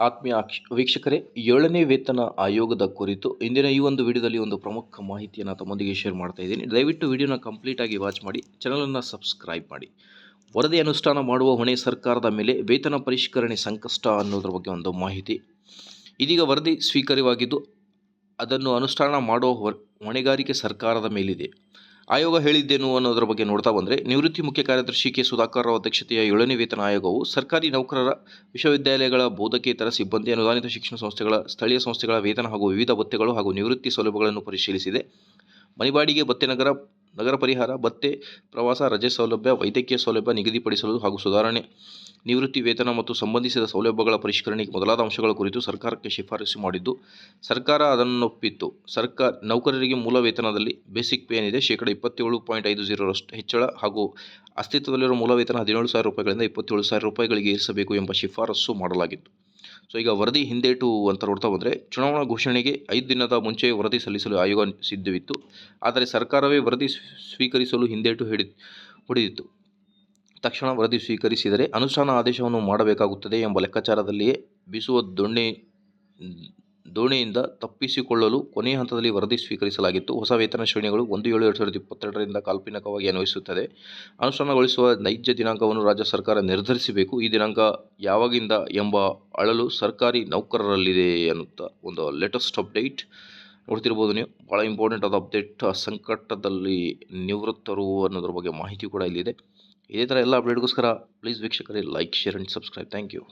ಆತ್ಮೀಯ ವೀಕ್ಷಕರೇ, ಏಳನೇ ವೇತನ ಆಯೋಗದ ಕುರಿತು ಇಂದಿನ ಈ ಒಂದು ವಿಡಿಯೋದಲ್ಲಿ ಒಂದು ಪ್ರಮುಖ ಮಾಹಿತಿಯನ್ನು ತಮ್ಮೊಂದಿಗೆ ಶೇರ್ ಮಾಡ್ತಾ ಇದ್ದೀನಿ. ದಯವಿಟ್ಟು ವಿಡಿಯೋನ ಕಂಪ್ಲೀಟ್ ಆಗಿ ವಾಚ್ ಮಾಡಿ ಚಾನಲನ್ನು ಸಬ್ಸ್ಕ್ರೈಬ್ ಮಾಡಿ. ವರದಿ ಅನುಷ್ಠಾನ ಮಾಡುವ ಹೊಣೆ ಸರ್ಕಾರದ ಮೇಲೆ, ವೇತನ ಪರಿಷ್ಕರಣೆ ಸಂಕಷ್ಟ ಅನ್ನೋದ್ರ ಬಗ್ಗೆ ಒಂದು ಮಾಹಿತಿ. ಇದೀಗ ವರದಿ ಸ್ವೀಕಾರವಾಗಿದ್ದು, ಅದನ್ನು ಅನುಷ್ಠಾನ ಮಾಡುವ ಹೊಣೆಗಾರಿಕೆ ಸರ್ಕಾರದ ಮೇಲಿದೆ. ಆಯೋಗ ಹೇಳಿದ್ದೇನು ಅನ್ನೋದರ ಬಗ್ಗೆ ನೋಡ್ತಾ ಬಂದರೆ, ನಿವೃತ್ತಿ ಮುಖ್ಯ ಕಾರ್ಯದರ್ಶಿ ಕೆ. ಸುಧಾಕರ್ ರಾವ್ ಅಧ್ಯಕ್ಷತೆಯ ಏಳನೇ ವೇತನ ಆಯೋಗವು ಸರ್ಕಾರಿ ನೌಕರರ ವಿಶ್ವವಿದ್ಯಾಲಯಗಳ ಬೋಧಕೇತರ ಸಿಬ್ಬಂದಿ, ಅನುದಾನಿತ ಶಿಕ್ಷಣ ಸಂಸ್ಥೆಗಳ, ಸ್ಥಳೀಯ ಸಂಸ್ಥೆಗಳ ವೇತನ ಹಾಗೂ ವಿವಿಧ ಭತ್ಯೆಗಳು ಹಾಗೂ ನಿವೃತ್ತಿ ಸೌಲಭ್ಯಗಳನ್ನು ಪರಿಶೀಲಿಸಿದೆ. ಮಣಿಬಾಡಿಗೆ ಭತ್ಯೆ ನಗರ ನಗರ ಪರಿಹಾರ, ಭತ್ತೆ, ಪ್ರವಾಸ, ರಜೆ ಸೌಲಭ್ಯ, ವೈದ್ಯಕೀಯ ಸೌಲಭ್ಯ ನಿಗದಿಪಡಿಸಲು ಹಾಗೂ ಸುಧಾರಣೆ ನಿವೃತ್ತಿ ವೇತನ ಮತ್ತು ಸಂಬಂಧಿಸಿದ ಸೌಲಭ್ಯಗಳ ಪರಿಷ್ಕರಣೆಗೆ ಮೊದಲಾದ ಅಂಶಗಳ ಕುರಿತು ಸರ್ಕಾರಕ್ಕೆ ಶಿಫಾರಸು ಮಾಡಿದ್ದು, ಸರ್ಕಾರ ಅದನ್ನೊಪ್ಪಿತ್ತು. ಸರ್ಕಾರ, ನೌಕರರಿಗೆ ಮೂಲ ವೇತನದಲ್ಲಿ ಬೇಸಿಕ್ ಪೇ ಏನಿದೆ, ಶೇಕಡ ಇಪ್ಪತ್ತೇಳು ಪಾಯಿಂಟ್ ಐದು ಜೀರೋರಷ್ಟು ಹೆಚ್ಚಳ ಹಾಗೂ ಅಸ್ತಿತ್ವದಲ್ಲಿರುವ ಮೂಲ ವೇತನ ಹದಿನೇಳು ಸಾವಿರ ರೂಪಾಯಿಗಳಿಂದ ಇಪ್ಪತ್ತೇಳು ಸಾವಿರ ರೂಪಾಯಿಗಳಿಗೆ ಏರಿಸಬೇಕು ಎಂಬ ಶಿಫಾರಸು ಮಾಡಲಾಗಿತ್ತು. ಸೊ ಈಗ ವರದಿ ಹಿಂದೇಟು ಅಂತ ನೋಡ್ತಾ ಬಂದರೆ ಚುನಾವಣಾ ಘೋಷಣೆಗೆ ಐದು ದಿನದ ಮುಂಚೆ ವರದಿ ಸಲ್ಲಿಸಲು ಆಯೋಗ ಸಿದ್ಧವಿತ್ತು. ಆದರೆ ಸರ್ಕಾರವೇ ವರದಿ ಸ್ವೀ- ಸ್ವೀಕರಿಸಲು ಹಿಂದೇಟು ಹಿಡಿ ಹೊಡೆದಿತ್ತು. ತಕ್ಷಣ ವರದಿ ಸ್ವೀಕರಿಸಿದರೆ ಅನುಷ್ಠಾನ ಆದೇಶವನ್ನು ಮಾಡಬೇಕಾಗುತ್ತದೆ ಎಂಬ ಲೆಕ್ಕಾಚಾರದಲ್ಲಿಯೇ ಬೀಸುವ ದೊಣ್ಣೆ ದೋಣಿಯಿಂದ ತಪ್ಪಿಸಿಕೊಳ್ಳಲು ಕೊನೆಯ ಹಂತದಲ್ಲಿ ವರದಿ ಸ್ವೀಕರಿಸಲಾಗಿತ್ತು. ಹೊಸ ವೇತನ ಶ್ರೇಣಿಗಳು ಒಂದು ಏಳು ಎರಡು ಸಾವಿರದ ಇಪ್ಪತ್ತೆರಡರಿಂದ ಕಾಲ್ಪನಿಕವಾಗಿ ಅನ್ವಯಿಸುತ್ತದೆ. ಅನುಷ್ಠಾನಗೊಳಿಸುವ ನೈಜ ದಿನಾಂಕವನ್ನು ರಾಜ್ಯ ಸರ್ಕಾರ ನಿರ್ಧರಿಸಬೇಕು. ಈ ದಿನಾಂಕ ಯಾವಾಗಿಂದ ಎಂಬ ಅಳಲು ಸರ್ಕಾರಿ ನೌಕರರಲ್ಲಿದೆ ಅನ್ನುತ್ತಾ ಒಂದು ಲೇಟೆಸ್ಟ್ ಅಪ್ಡೇಟ್ ನೋಡ್ತಿರ್ಬೋದು ನೀವು. ಭಾಳ ಇಂಪಾರ್ಟೆಂಟ್ ಆದ ಅಪ್ಡೇಟ್ ಸಂಕಟದಲ್ಲಿ ನಿವೃತ್ತರು ಅನ್ನೋದ್ರ ಬಗ್ಗೆ ಮಾಹಿತಿ ಕೂಡ ಇಲ್ಲಿದೆ. ಇದೇ ಥರ ಎಲ್ಲ ಅಪ್ಡೇಟ್ಗೋಸ್ಕರ ಪ್ಲೀಸ್ ವೀಕ್ಷಕರೇ like share and subscribe thank you